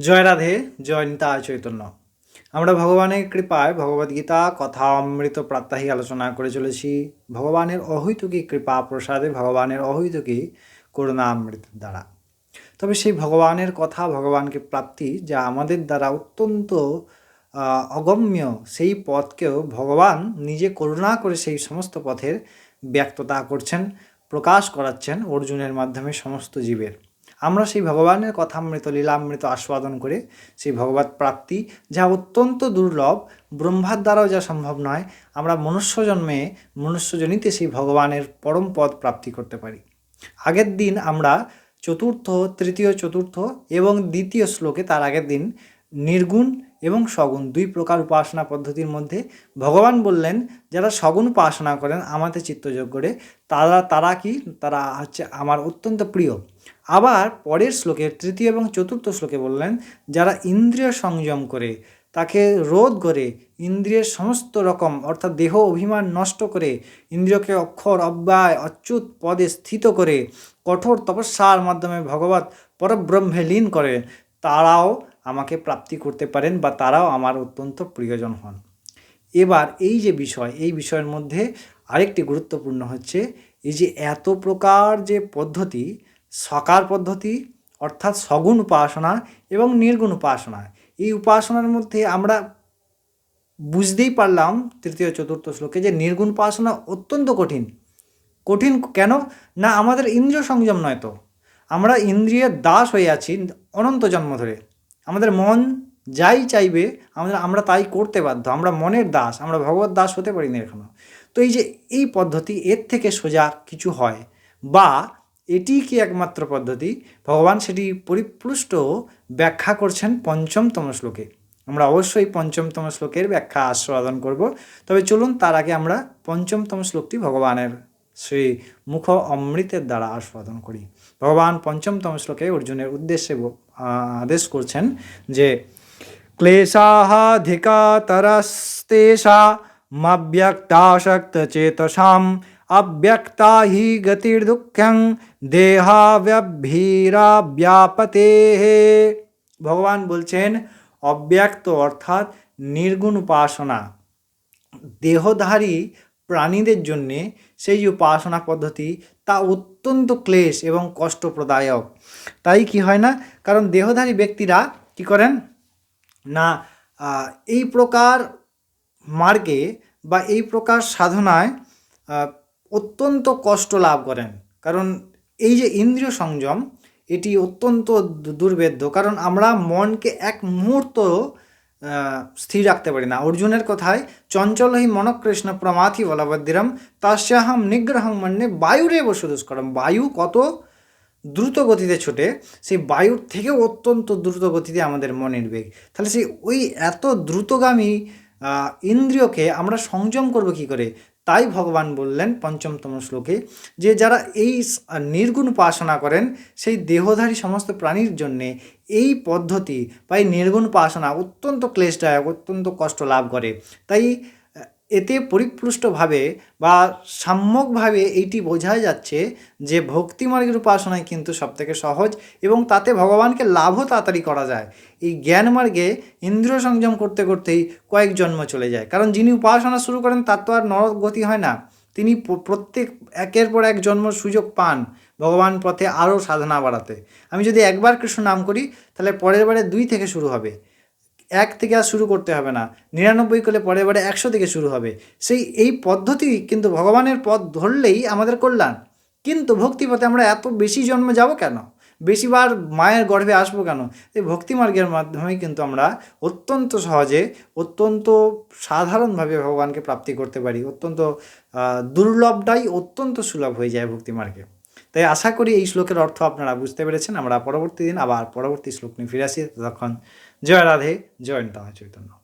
জয় রাধে, জয় নিতা চৈতন্য। আমরা ভগবানের কৃপায় ভগবদ্গীতা কথা, অমৃত প্রাত্যহিক আলোচনা করে চলেছি। ভগবানের অহৈতুকী কৃপা প্রসাদে ভগবানের অহৈতুকী করুণা অমৃতের দ্বারা। তবে সেই ভগবানের কথা, ভগবানকে প্রাপ্তি, যা আমাদের দ্বারা অত্যন্ত অগম্য, সেই পথকেও ভগবান নিজে করুণা করে সেই সমস্ত পথের ব্যক্ততা করছেন, প্রকাশ করাচ্ছেন অর্জুনের মাধ্যমে সমস্ত জীবের। আমরা সেই ভগবানের কথা কথামৃত লীলামৃত আস্বাদন করে সেই ভগবত প্রাপ্তি, যা অত্যন্ত দুর্লভ, ব্রহ্মার দ্বারাও যা সম্ভব নয়, আমরা মনুষ্য জন্মে মনুষ্যজনিতে সেই ভগবানের পরম পদ প্রাপ্তি করতে পারি। আগের দিন আমরা চতুর্থ, তৃতীয়, চতুর্থ এবং দ্বিতীয় শ্লোকে তার আগের দিন নির্গুণ এবং সগুণ দুই প্রকার উপাসনা পদ্ধতির মধ্যে ভগবান বললেন, যারা সগুণ উপাসনা করেন আমাদের চিত্তযোগ করে তারা তারা কি? তারা হচ্ছে আমার অত্যন্ত প্রিয়। আবার পরের শ্লোকে, তৃতীয় এবং চতুর্থ শ্লোকে বললেন, যারা ইন্দ্রিয় সংযম করে, তাকে রোধ করে, ইন্দ্রিয়ের সমস্ত রকম, অর্থাৎ দেহ অভিমান নষ্ট করে, ইন্দ্রিয়কে অক্ষর, অব্যয়, অচ্যুত পদে স্থিত করে, কঠোর তপস্যার মাধ্যমে ভগবত পরব্রহ্মে লীন করে, তারাও আমাকে প্রাপ্তি করতে পারেন বা তারাও আমার অত্যন্ত প্রিয়জন হন। এবার এই যে বিষয়, এই বিষয়ের মধ্যে আরেকটি গুরুত্বপূর্ণ হচ্ছে, এই যে এত প্রকার যে পদ্ধতি সকার পদ্ধতি, অর্থাৎ সগুণ উপাসনা এবং নির্গুণ উপাসনা। এই উপাসনার মধ্যে আমরা বুঝতেই পারলাম তৃতীয়, চতুর্থ শ্লোকে যে নির্গুণ উপাসনা অত্যন্ত কঠিন। কঠিন কেন? না, আমাদের ইন্দ্রিয় সংযম নয় তো। আমরা ইন্দ্রিয়ের দাস হয়ে আছি অনন্ত জন্ম ধরে। আমাদের মন যাই চাইবে, আমাদের, আমরা তাই করতে বাধ্য। আমরা মনের দাস, আমরা ভগবত দাস হতে পারি না এখনও। তো এই যে এই পদ্ধতি, এর থেকে সোজা কিছু হয়। বা এটি কি একমাত্র পদ্ধতি। ভগবান সেটি পরিপ্লুষ্ট ব্যাখ্যা করছেন পঞ্চমতম শ্লোকে। আমরা অবশ্যই পঞ্চমতম শ্লোকের ব্যাখ্যা আস্বাদন করব। তবে চলুন তার আগে আমরা পঞ্চমতম শ্লোকটি ভগবানের সেই মুখ অমৃতের দ্বারা আস্বাদন করি। ভগবান পঞ্চমতম শ্লোকে অর্জুনের উদ্দেশ্যে আদেশ করছেন যে ক্লেশাধিকাতরস্তেষা মব্যক্তাশক্তচেতসাম অব্যক্তা হি গতির্দুঃখং দেহাব্যভীরা ব্যাপতে ভগবান বলছেন, অব্যক্ত অর্থাৎ নির্গুণ উপাসনা। দেহধারী প্রাণীদের জন্যে সেই উপাসনা পদ্ধতি তা অত্যন্ত ক্লেশ এবং কষ্টপ্রদায়ক। তাই কি হয় না? কারণ দেহধারী ব্যক্তিরা কি করেন? না এই প্রকার মার্গে বা এই প্রকার সাধনায় অত্যন্ত কষ্ট লাভ করেন। কারণ এই যে ইন্দ্রিয় সংযম, এটি অত্যন্ত দুর্বেদ্য কারণ আমরা মনকে এক মুহূর্ত স্থির রাখতে পারি না। অর্জুনের কথায়, চঞ্চল হি মনকৃষ্ণ প্রমাথি বলবদ্দিরম তাস্যাহম নিগ্রহং মন্যে বায়ুরে বসু দুষ্করম বায়ু কত দ্রুত গতিতে ছোটে, সেই বায়ুর থেকেও অত্যন্ত দ্রুত গতিতে আমাদের মনের বেগ তাহলে সেই ওই এত দ্রুতগামী ইন্দ্রিয়কে আমরা সংযম করব কি করে? তাই ভগবান বললেন পঞ্চমতম শ্লোকে যে যারা এই নির্গুণ উপাসনা করেন, সেই দেহধারী সমস্ত প্রাণীর জন্যে এই পদ্ধতি বা এই নির্গুণ উপাসনা অত্যন্ত ক্লেশদায়ক, অত্যন্ত কষ্ট লাভ করে। তাই এতে পরিপুষ্টভাবে বা সাম্যকভাবে এইটি বোঝা যাচ্ছে যে ভক্তি মার্গের উপাসনায় কিন্তু সবথেকে সহজ এবং তাতে ভগবানকে লাভও তাড়াতাড়ি করা যায়। এই জ্ঞান মার্গে ইন্দ্রিয় সংযম করতে করতেই কয়েক জন্ম চলে যায়। কারণ যিনি উপাসনা শুরু করেন তার তো আর নরগতি হয় না। তিনি প্রত্যেক একের পর এক জন্মর সুযোগ পান ভগবান পথে আরও সাধনা বাড়াতে। আমি যদি একবার কৃষ্ণ নাম করি, তাহলে পরের বারে দুই থেকে শুরু হবে। এক থেকে আর শুরু করতে হবে না। নিরানব্বই করলে পরের বারে একশো থেকে শুরু হবে। সেই, এই পদ্ধতি কিন্তু ভগবানের পথ ধরলেই আমাদের কল্যাণ। কিন্তু ভক্তিপথে আমরা এত বেশি জন্ম যাব কেন? বেশিবার মায়ের গর্ভে আসব কেন? এই ভক্তি মার্গের মাধ্যমেই কিন্তু আমরা অত্যন্ত সহজে, অত্যন্ত সাধারণভাবে ভগবানকে প্রাপ্তি করতে পারি। অত্যন্ত দুর্লভটাই অত্যন্ত সুলভ হয়ে যায় ভক্তি মার্গে তাই আশা করি এই শ্লোকের অর্থ আপনারা বুঝতে পেরেছেন। আমরা পরবর্তী দিন আবার পরবর্তী শ্লোক নিয়ে ফিরে আসি। তখন জয় রাধে, জয় চৈতন্য।